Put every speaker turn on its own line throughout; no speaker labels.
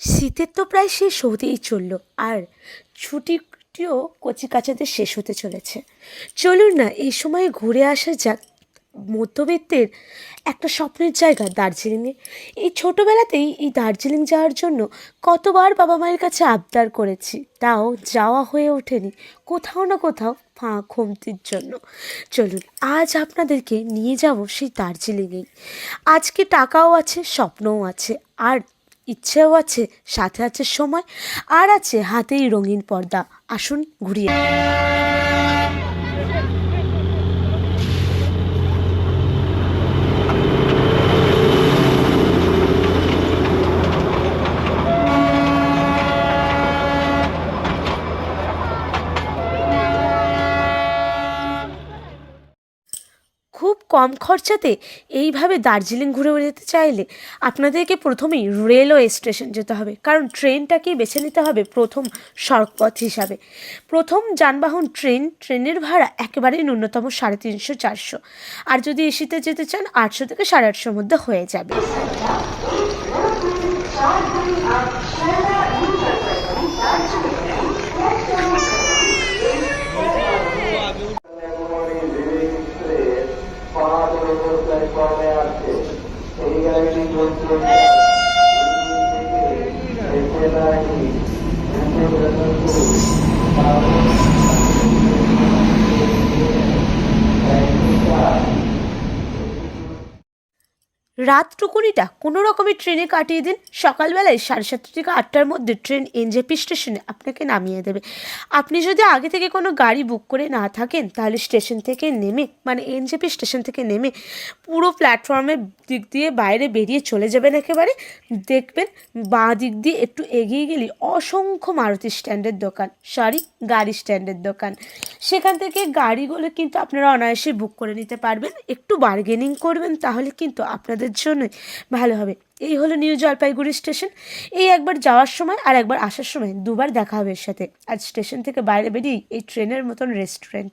শীতের তো প্রায় শেষ হতেই চলল, আর ছুটিটিও কচি কাচাতে শেষ হতে চলেছে। চলুন না, এই সময় ঘুরে আসা যাক। মধ্যবিত্তের একটা স্বপ্নের জায়গা দার্জিলিংয়ে। এই ছোটোবেলাতেই এই দার্জিলিং যাওয়ার জন্য কতবার বাবা মায়ের কাছে আবদার করেছি, তাও যাওয়া হয়ে ওঠেনি কোথাও না কোথাও ফাঁ খমতির জন্য। চলুন, আজ আপনাদেরকে নিয়ে যাব সেই দার্জিলিংয়েই। আজকে টাকাও আছে, স্বপ্নও আছে, আর ইচ্ছেও আছে সাথে আছে সময় আর আছে হাতেই রঙিন পর্দা। আসুন ঘুরিয়ে খুব কম খরচাতে এইভাবে দার্জিলিং ঘুরে যেতে চাইলে আপনাদেরকে প্রথমেই রেলওয়ে স্টেশন যেতে হবে। কারণ ট্রেনটাকেই বেছে নিতে হবে প্রথম সড়কপথ হিসাবে। প্রথম যানবাহন ট্রেন, ট্রেনের ভাড়া একেবারেই ন্যূনতম সাড়ে তিনশো, চারশো। আর যদি এসিতে যেতে চান, আটশো থেকে সাড়ে আটশোর মধ্যে হয়ে যাবে
মেমোরি লিভিং স্পেস পাঁচ প্ল্যাটফর্মে আছে এই গাড়িটি চলছে
রাতটুকুনিটা কোনো রকমের ট্রেনে কাটিয়ে দিন। সকালবেলায় সাড়ে সাতটা থেকে আটটার মধ্যে ট্রেন এনজেপি স্টেশনে আপনাকে নামিয়ে দেবে। আপনি যদি আগে থেকে কোনো গাড়ি বুক করে না থাকেন, তাহলে স্টেশন থেকে নেমে মানে এনজেপি স্টেশন থেকে নেমে পুরো প্ল্যাটফর্মের দিক দিয়ে বাইরে বেরিয়ে চলে যাবেন একেবারে। দেখবেন বাঁ দিক দিয়ে একটু এগিয়ে গেলে অসংখ্য মারুতি স্ট্যান্ডের দোকান, সরি, গাড়ি স্ট্যান্ডের দোকান। সেখান থেকে গাড়িগুলো কিন্তু আপনারা অনায়াসে বুক করে নিতে পারবেন। একটু বার্গেনিং করবেন, তাহলে কিন্তু আপনাদের জন্যই ভালো হবে। এই হলো নিউ জলপাইগুড়ি স্টেশন। এই একবার যাওয়ার সময় আর একবার আসার সময় দুবার দেখা হবে এর সাথে। আর স্টেশন থেকে বাইরে বেরিয়ে এই ট্রেনের মতন রেস্টুরেন্ট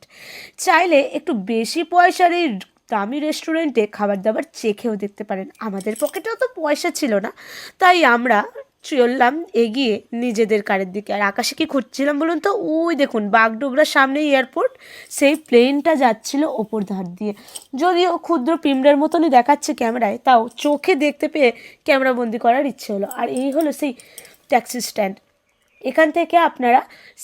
চাইলে একটু বেশি পয়সার এই দামি রেস্টুরেন্টে খাবার দাবার চেখেও দেখতে পারেন। আমাদের পকেটেও তো পয়সা ছিল না। তাই আমরা চললাম, এগিয়ে নিজেদের কারের দিকে। আর আকাশে কি খুঁজছিলাম বলুন তো? ওই দেখুন, বাগডোগরার সামনে এয়ারপোর্ট সেই প্লেনটা যাচ্ছিল ওপর ধার দিয়ে। যদিও ক্ষুদ্র পিমড়ার মতনই দেখাচ্ছে ক্যামেরায় তাও চোখে দেখতে পেয়ে ক্যামেরা বন্দি করার ইচ্ছে হলো। আর এই হলো সেই ট্যাক্সি স্ট্যান্ড এখান থেকে আপনারা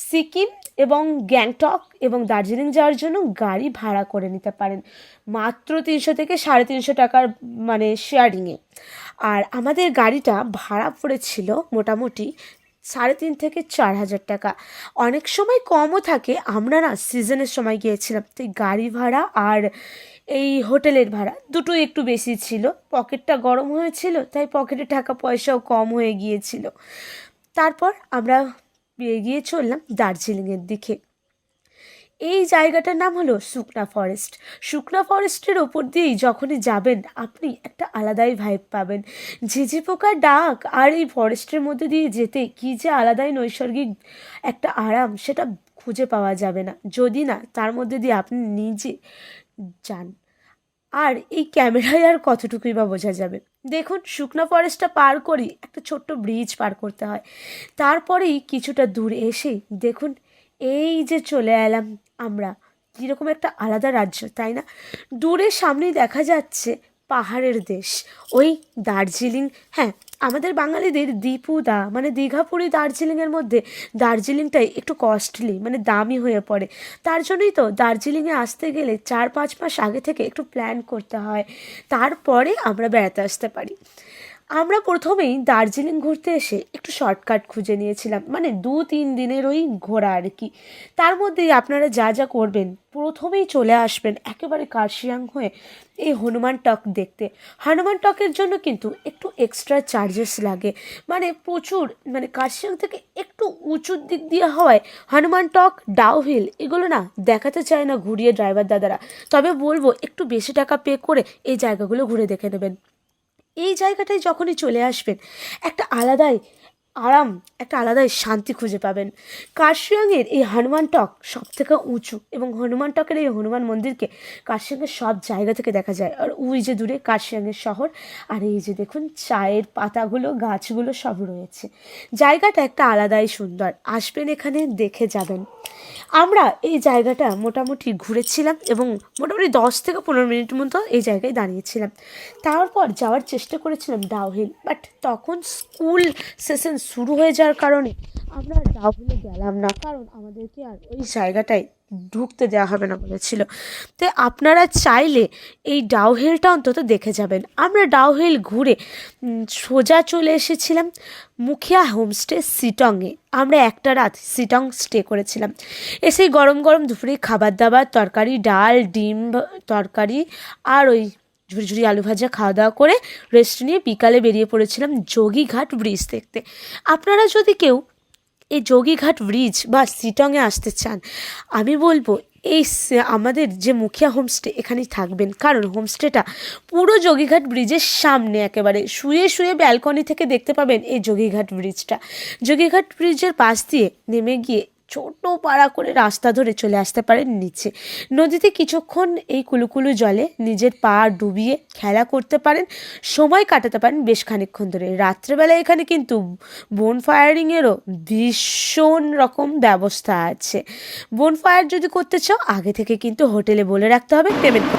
সিকিম এবং গ্যাংটক এবং দার্জিলিং যাওয়ার জন্য গাড়ি ভাড়া করে নিতে পারেন। মাত্র তিনশো থেকে সাড়ে তিনশো টাকার মানে শেয়ারিংয়ে আর আমাদের গাড়িটা ভাড়া পড়েছিল মোটামুটি সাড়ে তিন থেকে চার হাজার টাকা। অনেক সময় কমও থাকে, আমরা না সিজনের সময় গিয়েছিলাম তো গাড়ি ভাড়া আর এই হোটেলের ভাড়া দুটোই একটু বেশি ছিল। পকেটটা গরম হয়েছিল, তাই পকেটে টাকা পয়সাও কম হয়ে গিয়েছিল। তারপর আমরা এগিয়ে চললাম দার্জিলিংয়ের দিকে। এই জায়গাটার নাম হলো শুকনা ফরেস্ট শুকনা ফরেস্টের ওপর দিয়েই যখনই যাবেন, আপনি একটা আলাদাই ভাইব পাবেন। ঝিঝি পোকার ডাক আর এই ফরেস্টের মধ্যে দিয়ে যেতে, কী যে আলাদাই নৈসর্গিক একটা আরাম, সেটা খুঁজে পাওয়া যাবে না। যদি না, তার মধ্যে দিয়ে আপনি নিজে যান। আর এই ক্যামেরায় আর কতটুকুই বা বোঝা যাবে? দেখুন, শুকনো ফরেস্টটা পার করি একটা ছোট্ট ব্রিজ পার করতে হয়। তারপরেই কিছুটা দূর এসে দেখুন এই যে চলে এলাম আমরা। কীরকম একটা আলাদা রাজ্য, তাই না? দূরের সামনেই দেখা যাচ্ছে পাহাড়ের দেশ। ওই দার্জিলিং হ্যাঁ আমাদের বাঙালিদের দীপুদা মানে দীঘাপুরি দার্জিলিংয়ের মধ্যে দার্জিলিংটাই একটু কস্টলি মানে দামি হয়ে পড়ে। তার জন্যই তো দার্জিলিংয়ে আসতে গেলে চার পাঁচ মাস আগে থেকে একটু প্ল্যান করতে হয়। তারপরে আমরা বেড়াতে আসতে পারি। আমরা প্রথমেই দার্জিলিং ঘুরতে এসে একটু শর্টকাট খুঁজে নিয়েছিলাম। মানে দু, তিন দিনের ওই ঘোরা আর কি। তার মধ্যেই আপনারা যা যা করবেন, প্রথমেই চলে আসবেন একেবারে কার্শিয়াং হয়ে এই হনুমান টক দেখতে। হনুমান টকের জন্য কিন্তু একটু এক্সট্রা চার্জেস লাগে। মানে প্রচুর মানে কার্শিয়াং থেকে একটু উঁচুর দিক দিয়ে হওয়ায় হনুমান টক ডাউহিল এগুলো না দেখাতে চায় না ঘুরিয়ে ড্রাইভার দাদারা। তবে বলব, একটু বেশি টাকা পে করে এই জায়গাগুলো ঘুরে দেখে নেবেন। এই জায়গাটায় যখনই চলে আসবেন, একটা আলাদাই আরাম, একটা আলাদাই শান্তি খুঁজে পাবেন। কার্শিয়াংয়ের এই হনুমান টক সব থেকে উঁচু এবং হনুমান টকের এই হনুমান মন্দিরকে কার্শিয়াংয়ের সব জায়গা থেকে দেখা যায়। আর ওই যে দূরে কার্শিয়াংয়ের শহর, আর এই যে দেখুন চায়ের পাতাগুলো, গাছগুলো সব রয়েছে। জায়গাটা একটা আলাদাই সুন্দর। আসবেন এখানে, দেখে যাবেন। আমরা এই জায়গাটা মোটামুটি ঘুরেছিলাম এবং মোটামুটি দশ থেকে পনেরো মিনিট মতো এই জায়গায় দাঁড়িয়েছিলাম। তারপর যাওয়ার চেষ্টা করেছিলাম ডাউহিল বাট তখন স্কুল সেশন শুরু হয়ে যাওয়ার কারণে আমরা ডাউহিলে গেলাম না, কারণ আমাদেরকে আর ওই জায়গাটায় ঢুকতে দেওয়া হবে না বলেছিল। তো আপনারা চাইলে এই ডাউহিলটা অন্তত দেখে যাবেন। আমরা ডাউহিল ঘুরে সোজা চলে এসেছিলাম মুখিয়া হোমস্টে সিটংয়ে। আমরা একটা রাত সিটং স্টে করেছিলাম। এসেই গরম গরম দুপুরে খাবার দাবার তরকারি, ডাল, ডিম, তরকারি আর ওই ঝুড়ি আলু ভাজা খাওয়া দাওয়া করে রেস্ট নিয়ে বিকালে বেরিয়ে পড়েছিলাম যোগীঘাট ব্রিজ দেখতে। আপনারা যদি কেউ এই যোগীঘাট ব্রিজ বা সিটংয়ে আসতে চান, আমি বলব এই আমাদের যে মুখিয়া হোমস্টে এখানেই থাকবেন। কারণ হোমস্টেটা পুরো যোগীঘাট ব্রিজের সামনে একেবারে। শুয়ে শুয়ে ব্যালকনি থেকে দেখতে পাবেন এই যোগীঘাট ব্রিজটা। যোগীঘাট ব্রিজের পাশ দিয়ে নেমে গিয়ে ছোট পাড়া করে রাস্তা ধরে চলে আসতে পারেন নিচে। নদীতে কিছুক্ষণ এই কুলুকুলু জলে নিজের পা ডুবিয়ে খেলা করতে পারেন, সময় কাটাতে পারেন বেশ খানিকক্ষণ ধরে। রাত্রেবেলা এখানে কিন্তু বোন ফায়ারিংয়েরও ভীষণ রকম ব্যবস্থা আছে। বোন ফায়ার যদি করতে চাও, আগে থেকে কিন্তু হোটেলে বলে রাখতে হবে পেমেন্ট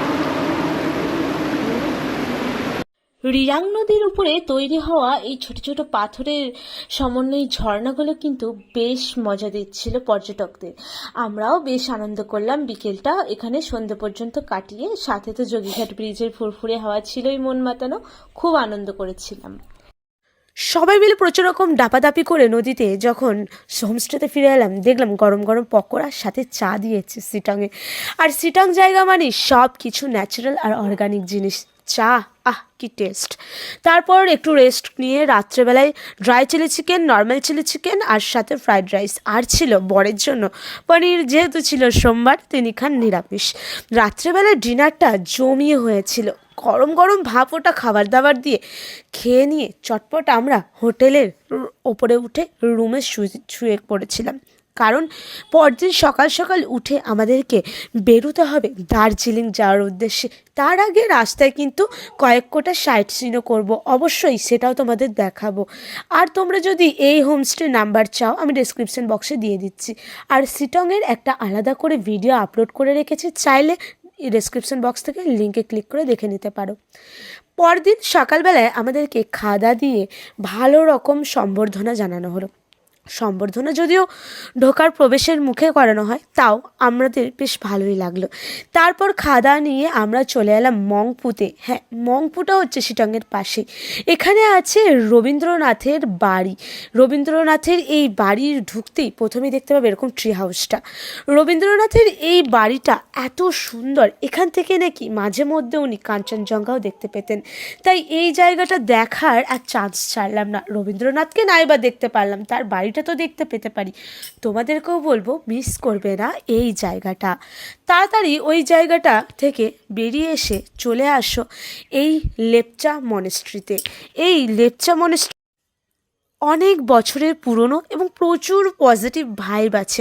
রিয়াং নদীর উপরে তৈরি হওয়া এই ছোট ছোট পাথরের সমন্বয় ঝর্ণাগুলো কিন্তু বেশ মজা দিচ্ছিল পর্যটকদের। আমরাও বেশ আনন্দ করলাম বিকেলটা। এখানে সন্ধ্যে পর্যন্ত কাটিয়ে সাথে তো যোগীঘাট ব্রিজের ফুরফুরে হাওয়া ছিলই মন মাতানো, খুব আনন্দ করেছিলাম। সবাই মিলে প্রচুর রকম ডাপাদাপি করে নদীতে যখন হোমস্টেতে ফিরে এলাম, দেখলাম গরম গরম পকোড়ার সাথে চা দিয়েছে সিটংয়ে। আর সিটং জায়গা মানে সব কিছু ন্যাচারাল আর অর্গানিক জিনিস। চা আহ, কি টেস্ট তারপর একটু রেস্ট নিয়ে রাত্রেবেলায় dry chilli chicken normal chilli chicken আর সাথে ফ্রাইড রাইস আর ছিল বরের জন্য। পনির যেহেতু ছিল সোমবার, তিনি খান নিরামিষ। রাত্রেবেলায় ডিনারটা জমিয়ে হয়েছিল। গরম গরম ভাপ ওটা খাবার দাবার দিয়ে খেয়ে নিয়ে চটপট আমরা হোটেলের ওপরে উঠে রুমে শুয়ে পড়েছিলাম। কারণ পরদিন সকাল সকাল উঠে আমাদেরকে বেরোতে হবে দার্জিলিং যাওয়ার উদ্দেশ্যে। তার আগে রাস্তায় কিন্তু কয়েক কোটা সাইট সিনও করব, অবশ্যই সেটাও তোমাদের দেখাবো। আর তোমরা যদি এই হোমস্টে নাম্বার চাও, আমি ডেসক্রিপশন বক্সে দিয়ে দিচ্ছি। আর সিটংয়ের একটা আলাদা করে ভিডিও আপলোড করে রেখেছি, চাইলে ডেসক্রিপশন বক্স থেকে লিঙ্কে ক্লিক করে দেখে নিতে পারো। পরদিন সকালবেলায় আমাদেরকে খাদা দিয়ে ভালো রকম সম্বর্ধনা জানানো হলো। সম্বর্ধনা যদিও ঢোকার প্রবেশের মুখে করানো হয়, তাও আমাদের বেশ ভালোই লাগল। তারপর খাদা নিয়ে আমরা চলে এলাম মংপুতে। হ্যাঁ মংপুটা হচ্ছে শিটংয়ের পাশে। এখানে আছে রবীন্দ্রনাথের বাড়ি। রবীন্দ্রনাথের এই বাড়ির ঢুকতেই প্রথমেই দেখতে পাবে এরকম ট্রি হাউসটা রবীন্দ্রনাথের এই বাড়িটা এত সুন্দর। এখান থেকে নাকি মাঝে মধ্যে উনি কাঞ্চনজঙ্ঘাও দেখতে পেতেন। তাই এই জায়গাটা দেখার আর চান্স ছাড়লাম না। রবীন্দ্রনাথকে নাই বা দেখতে পারলাম, তার বাড়িটা তো দেখতে পেতে পারি। তোমাদেরকেও বলব মিস করবে না এই জায়গাটা। তাড়াতাড়ি ওই জায়গাটা থেকে বেরিয়ে এসে চলে আসো এই লেপচা মনেস্ট্রিতে এই লেপচা মনেস্ট্রি অনেক বছরের পুরনো এবং প্রচুর পজিটিভ ভাইব আছে।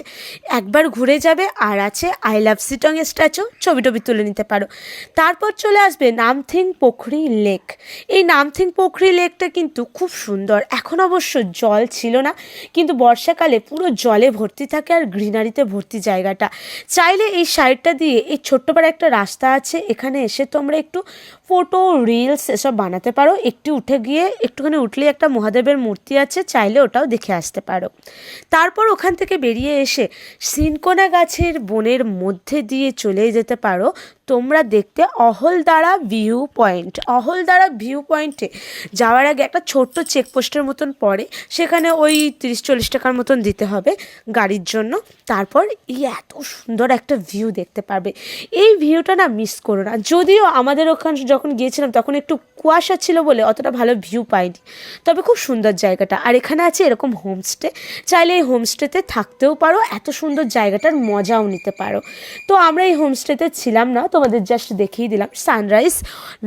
একবার ঘুরে যাবে আর আছে আই লাভ সিটং স্ট্যাচু ছবি টবি তুলে নিতে পারো। তারপর চলে আসবে নামথিং পোখরি লেক। এই নামথিং পোখরি লেকটা কিন্তু খুব সুন্দর। এখন অবশ্য জল ছিল না, কিন্তু বর্ষাকালে পুরো জলে ভর্তি থাকে আর গ্রিনারিতে ভর্তি জায়গাটা। চাইলে এই সাইডটা দিয়ে এই ছোট্ট পাড়া একটা রাস্তা আছে, এখানে এসে তোমরা একটু ফটো রিলস এসব বানাতে পারো। একটু উঠে গিয়ে, একটুখানি উঠলেই একটা মহাদেবের মূর্তি আছে, চাইলে ওটাও দেখে আসতে পারো। তারপর ওখান থেকে বেরিয়ে এসে সিনকোনা গাছের বনের মধ্যে দিয়ে চলে যেতে পারো। তোমরা দেখতে Ahaldara view point Ahaldara view পয়েন্টে যাওয়ার আগে একটা ছোট্ট চেকপোস্টের মতন পড়ে, সেখানে ওই তিরিশ চল্লিশ টাকার মতন দিতে হবে গাড়ির জন্য। তারপর এই এত সুন্দর একটা ভিউ দেখতে পারবে এই ভিউটা না মিস করো না। যদিও আমাদের ওখানে যখন গিয়েছিলাম, তখন একটু কুয়াশা ছিল বলে অতটা ভালো ভিউ পাইনি। তবে খুব সুন্দর জায়গাটা। আর এখানে আছে এরকম হোমস্টে চাইলে এই হোমস্টেতে থাকতেও পারো। এত সুন্দর জায়গাটার মজাও নিতে পারো। তো আমরা এই হোমস্টেতে ছিলাম না। তোমাদের জাস্ট দেখিয়ে দিলাম সানরাইজ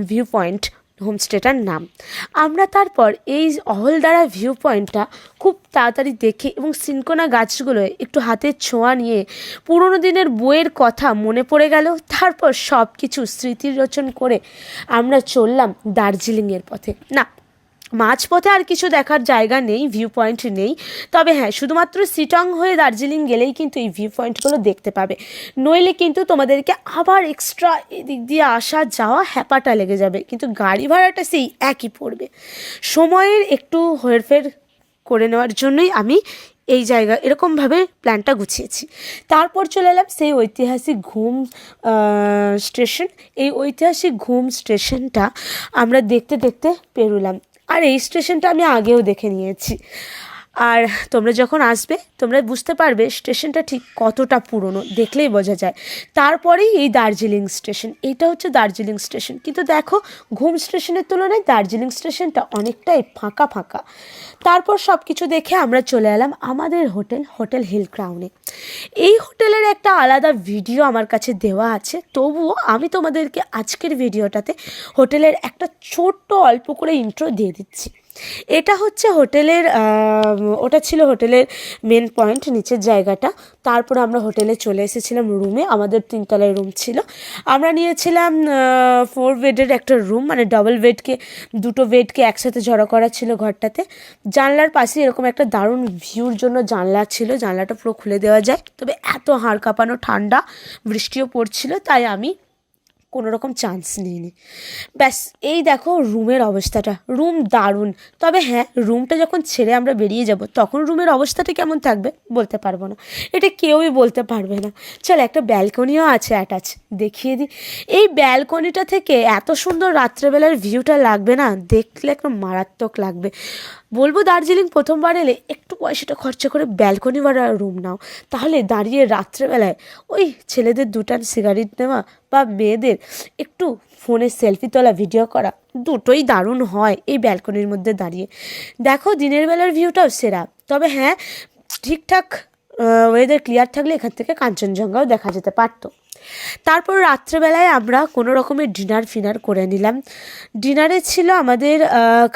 ভিউ পয়েন্ট হোমস্টেটার নাম। আমরা তারপর এই অহলদারা ভিউ পয়েন্টটা খুব তাড়াতাড়ি দেখে এবং সিনকোনা গাছগুলোয় একটু হাতের ছোঁয়া নিয়ে পুরোনো দিনের বইয়ের কথা মনে পড়ে গেল, তারপর সব কিছু স্মৃতির রচন করে আমরা চললাম দার্জিলিংয়ের পথে। না মাঝপথে আর কিছু দেখার জায়গা নেই ভিউ পয়েন্ট নেই। তবে হ্যাঁ শুধুমাত্র সিটং হয়ে দার্জিলিং গেলেই কিন্তু এই ভিউ পয়েন্টগুলো দেখতে পাবে। নইলে কিন্তু তোমাদেরকে আবার এক্সট্রা এদিক দিয়ে আসা যাওয়া হ্যাপাটা লেগে যাবে। কিন্তু গাড়ি ভাড়াটা সেই একই পড়বে। সময়ের একটু হেরফের করে নেওয়ার জন্যই আমি এই জায়গা, এরকমভাবে প্ল্যানটা গুছিয়েছি। তারপর চলে এলাম সেই ঐতিহাসিক ঘুম স্টেশন এই ঐতিহাসিক ঘুম স্টেশনটা আমরা দেখতে দেখতে পেরোলাম। আর এই স্টেশনটা আমি আগেও দেখে নিয়েছি। আর তোমরা যখন আসবে, তোমরা বুঝতে পারবে স্টেশনটা ঠিক কতটা পুরনো, দেখলেই বোঝা যায়। তারপরেই এই দার্জিলিং স্টেশন এইটা হচ্ছে দার্জিলিং স্টেশন। কিন্তু দেখো, ঘুম স্টেশনের তুলনায় দার্জিলিং স্টেশনটা অনেকটাই ফাঁকা ফাঁকা। তারপর সব কিছু দেখে আমরা চলে এলাম আমাদের হোটেল হোটেল হিল ক্রাউনে। এই হোটেলের একটা আলাদা ভিডিও আমার কাছে দেওয়া আছে। তবুও আমি তোমাদেরকে আজকের ভিডিওটাতে হোটেলের একটা ছোট্ট অল্প করে ইন্ট্রো দিয়ে দিচ্ছি। এটা হচ্ছে হোটেলের ওটা ছিল হোটেলের মেন পয়েন্ট নিচের জায়গাটা। তারপর আমরা হোটেলে চলে এসেছিলাম রুমে আমাদের তিনতলায় রুম ছিল। আমরা নিয়েছিলাম ফোর বেডের একটা রুম মানে ডবল বেডকে দুটো বেডকে একসাথে জড়ো করা ছিল ঘরটাতে। জানলার পাশে এরকম একটা দারুণ ভিউর জন্য জানলা ছিল, জানলাটা পুরো খুলে দেওয়া যায়। তবে এত হাড় কাঁপানো ঠান্ডা, বৃষ্টিও পড়ছিল, তাই আমি কোনো রকম চান্স নিইনি। ব্যাস, এই দেখো রুমের অবস্থাটা। রুম দারুণ। তবে হ্যাঁ রুমটা যখন ছেড়ে আমরা বেরিয়ে যাব, তখন রুমের অবস্থাটা কেমন থাকবে বলতে পারব না। এটা কেউই বলতে পারবে না। চল, একটা ব্যালকনিও আছে অ্যাটাচ দেখিয়ে দিই এই ব্যালকনিটা থেকে এত সুন্দর রাত্রেবেলার ভিউটা লাগবে না? দেখলে একদম মারাত্মক লাগবে। বলব দার্জিলিং প্রথমবার এলে একটু পয়সাটা খরচা করে ব্যালকনি ভাড়া রুম নাও। তাহলে দাঁড়িয়ে রাত্রেবেলায় ওই ছেলেদের দুটান সিগারেট নেওয়া বা মেয়েদের একটু ফোনে সেলফি তোলা ভিডিও করা দুটোই দারুণ হয় এই ব্যালকনির মধ্যে দাঁড়িয়ে। দেখো দিনের বেলার ভিউটাও সেরা। তবে হ্যাঁ ঠিকঠাক ওয়েদার ক্লিয়ার থাকলে এখান থেকে কাঞ্চনজঙ্ঘাও দেখা যেতে পারতো। তারপর রাত্রেবেলায় আমরা কোনো রকমের ডিনার ফিনার করে নিলাম। ডিনারে ছিল আমাদের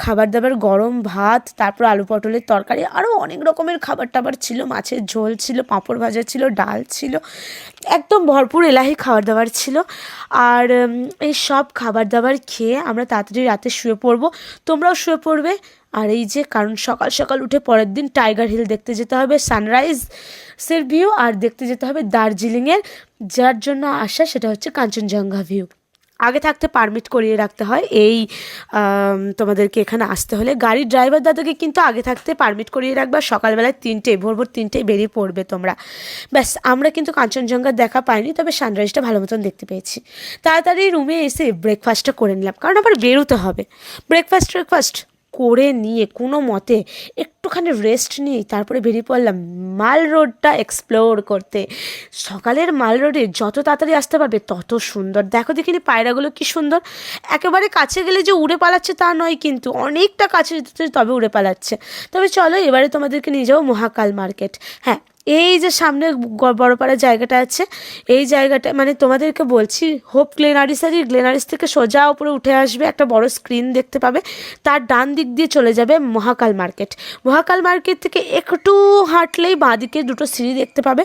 খাবার দাবার গরম ভাত, তারপর আলু পটলের তরকারি, আরও অনেক রকমের খাবার টাবার ছিল, মাছের ঝোল ছিল, পাঁপড় ভাজা ছিল, ডাল ছিল। একদম ভরপুর এলাহি খাবার দাবার ছিল। আর এই সব খাবার দাবার খেয়ে আমরা তাড়াতাড়ি রাতে শুয়ে পড়ব। তোমরাও শুয়ে পড়বে। আর এই যে, কারণ সকাল সকাল উঠে পরের দিন টাইগার হিল দেখতে যেতে হবে সানরাইজের ভিউ, আর দেখতে যেতে হবে দার্জিলিংয়ের। যার জন্য আসা সেটা হচ্ছে কাঞ্চনজঙ্ঘা ভিউ। আগে থাকতে পারমিট করিয়ে রাখতে হয়। এই তোমাদেরকে এখানে আসতে হলে। গাড়ির ড্রাইভার দাদাকে কিন্তু আগে থাকতে পারমিট করিয়ে রাখবে। সকালবেলায় তিনটে, ভোর ভোর তিনটেই বেরিয়ে পড়বে তোমরা। ব্যাস, আমরা কিন্তু কাঞ্চনজঙ্ঘার দেখা পাইনি, তবে সানরাইজটা ভালো মতন দেখতে পেয়েছি। তাড়াতাড়ি রুমে এসে ব্রেকফাস্টটা করে নিলাম। কারণ আবার বেরোতে হবে। ব্রেকফাস্ট ব্রেকফাস্ট করে নিয়ে কোনো মতে একটুখানি রেস্ট নিয়ে তারপরে বেরিয়ে পড়লাম মাল রোডটা এক্সপ্লোর করতে। সকালের মাল রোডে যত তাড়াতাড়ি আসতে পারবে তত সুন্দর। দেখো দেখিনি পায়রাগুলো কি সুন্দর? একেবারে কাছে গেলে যে উড়ে পালাচ্ছে তা নয় কিন্তু অনেকটা কাছে যেতে তবে উড়ে পালাচ্ছে। তবে চলো এবারে তোমাদেরকে নিয়ে যাব মহাকাল মার্কেট হ্যাঁ এই যে সামনে গ- বড়পাড়া জায়গাটা আছে, এই জায়গাটা মানে তোমাদেরকে বলছি হোপ গ্লেনারিসারি গ্লেনারিস থেকে সোজা উপরে উঠে আসবে একটা বড় স্ক্রিন দেখতে পাবে, তার ডান দিক দিয়ে চলে যাবে মহাকাল মার্কেট। মহাকাল মার্কেট থেকে একটু হাঁটলেই বাঁদিকে দুটো সিঁড়ি দেখতে পাবে,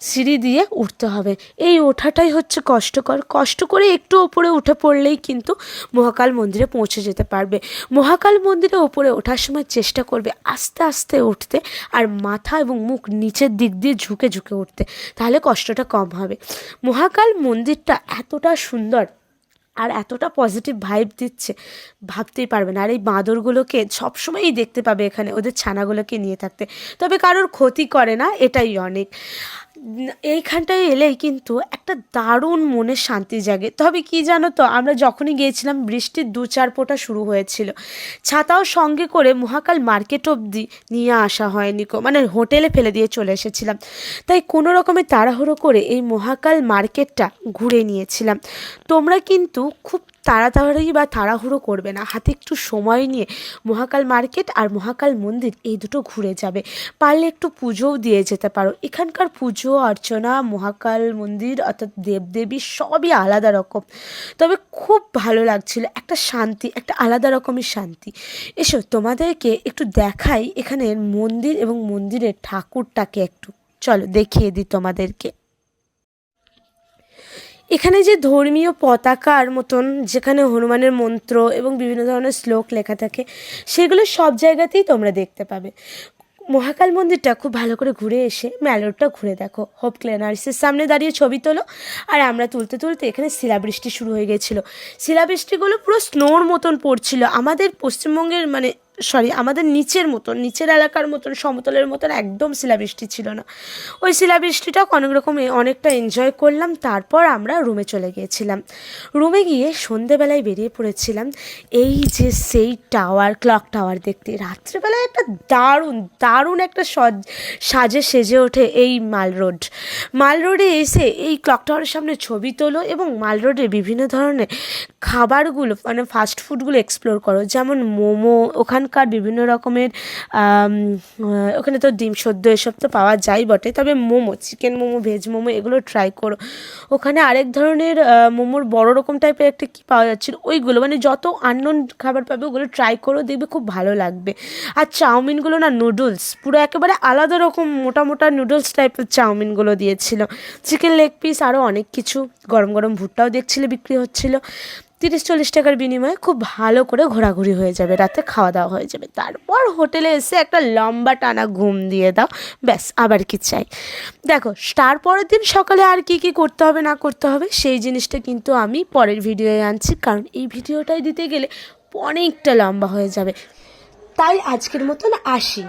সিঁড়ি দিয়ে উঠতে হবে। এই ওঠাটাই হচ্ছে কষ্টকর, কষ্ট করে একটু ওপরে উঠে পড়লেই কিন্তু মহাকাল মন্দিরে পৌঁছে যেতে পারবে। মহাকাল মন্দিরে ওপরে ওঠার সময় চেষ্টা করবে আস্তে আস্তে উঠতে, আর মাথা এবং মুখ নিচের দিক দিয়ে ঝুঁকে ঝুঁকে উঠতে, তাহলে কষ্টটা কম হবে। মহাকাল মন্দিরটা এতটা সুন্দর আর এতটা পজিটিভ ভাইব দিচ্ছে, ভাবতেই পারবে না। আর এই বাঁদরগুলোকে সবসময়ই দেখতে পাবে এখানে, ওদের ছানাগুলোকে নিয়ে থাকতে। তবে কারোর ক্ষতি করে না, এটাই অনেক। এইখানটায় এলেই কিন্তু একটা দারুণ মনে শান্তি জাগে। তবে কি জানো তো, আমরা যখনই গিয়েছিলাম, বৃষ্টির দু চার ফোঁটা শুরু হয়েছিল। ছাতাও সঙ্গে করে মহাকাল মার্কেট অবধি নিয়ে আসা হয়নি মানে হোটেলে ফেলে দিয়ে চলে এসেছিলাম। তাই কোনো রকমে তাড়াহুড়ো করে এই মহাকাল মার্কেটটা ঘুরে নিয়েছিলাম। তোমরা কিন্তু খুব তাড়াতাড়ি বা তাড়াহুড়ো করবে না। হাতে একটু সময় নিয়ে মহাকাল মার্কেট আর মহাকাল মন্দির এই দুটো ঘুরে যাবে। পারলে একটু পুজোও দিয়ে যেতে পারো। এখানকার পুজো, অর্চনা, মহাকাল মন্দির অর্থাৎ দেবদেবী সবই আলাদা রকম। তবে খুব ভালো লাগছিল একটা শান্তি, একটা আলাদা রকমের শান্তি। এসো, তোমাদেরকে একটু দেখাই এখানের মন্দির এবং মন্দিরের ঠাকুরটাকে একটু। চলো দেখিয়ে দিই তোমাদেরকে। এখানে যে ধর্মীয় পতাকার মতন যেখানে হনুমানের মন্ত্র এবং বিভিন্ন ধরনের শ্লোক লেখা থাকে, সেগুলো সব জায়গাতেই তোমরা দেখতে পাবে। মহাকাল মন্দিরটা খুব ভালো করে ঘুরে এসে ম্যালোরটা ঘুরে দেখো। হোপ ক্লেনারিসের সামনে দাঁড়িয়ে ছবি তোলো। আর আমরা তুলতে তুলতে এখানে শিলাবৃষ্টি শুরু হয়ে গেছিল। শিলাবৃষ্টিগুলো পুরো স্নোর মতন পড়ছিল। আমাদের পশ্চিমবঙ্গের মানে সরি, আমাদের নিচের মতন, নিচের এলাকার মতন, সমতলের মতন একদম শিলাবৃষ্টি ছিল না। ওই শিলাবৃষ্টিটা অনেক রকম অনেকটা এনজয় করলাম, তারপর আমরা রুমে চলে গিয়েছিলাম। রুমে গিয়ে সন্ধেবেলায় বেরিয়ে পড়েছিলাম, এই যে সেই টাওয়ার ক্লক টাওয়ার দেখতে। রাত্রেবেলায় একটা দারুণ দারুণ একটা সজ, সাজে সেজে ওঠে এই মাল রোড মাল রোডে এসে এই ক্লক টাওয়ারের সামনে ছবি তোলো এবং মাল রোডে বিভিন্ন ধরনের খাবারগুলো মানে ফাস্ট ফুডগুলো এক্সপ্লোর করো। যেমন মোমো, ওখানকার বিভিন্ন রকমের ওখানে তো ডিম সদ্য এসব তো পাওয়া যায় বটে। তবে মোমো চিকেন মোমো ভেজ মোমো, এগুলো ট্রাই করো। ওখানে আরেক ধরনের মোমোর বড় রকম টাইপের একটা কী পাওয়া যাচ্ছিল ওইগুলো মানে যত আননোন খাবার পাবে, ওগুলো ট্রাই করো, দেখবে খুব ভালো লাগবে। আর চাউমিনগুলো না নুডলস পুরো একেবারে আলাদা রকম, মোটা মোটা নুডলস টাইপের চাউমিনগুলো দিয়েছিল। চিকেন লেগ পিস আরও অনেক কিছু, গরম গরম ভুট্টাও দেখছিলে, বিক্রি হচ্ছিল। তিরিশ চল্লিশ টাকার বিনিময়ে খুব ভালো করে ঘোরাঘুরি হয়ে যাবে, রাতে খাওয়া দাওয়া হয়ে যাবে। তারপর হোটেলে এসে একটা লম্বা টানা ঘুম দিয়ে দাও, ব্যাস, আবার কি চাই। দেখো তারপরের দিন সকালে আর কি কি করতে হবে, না করতে হবে, সেই জিনিসটা কিন্তু আমি পরের ভিডিওয়ে আনছি, কারণ এই ভিডিওটাই দিতে গেলে অনেকটা লম্বা হয়ে যাবে। তাই আজকের মতন আসি।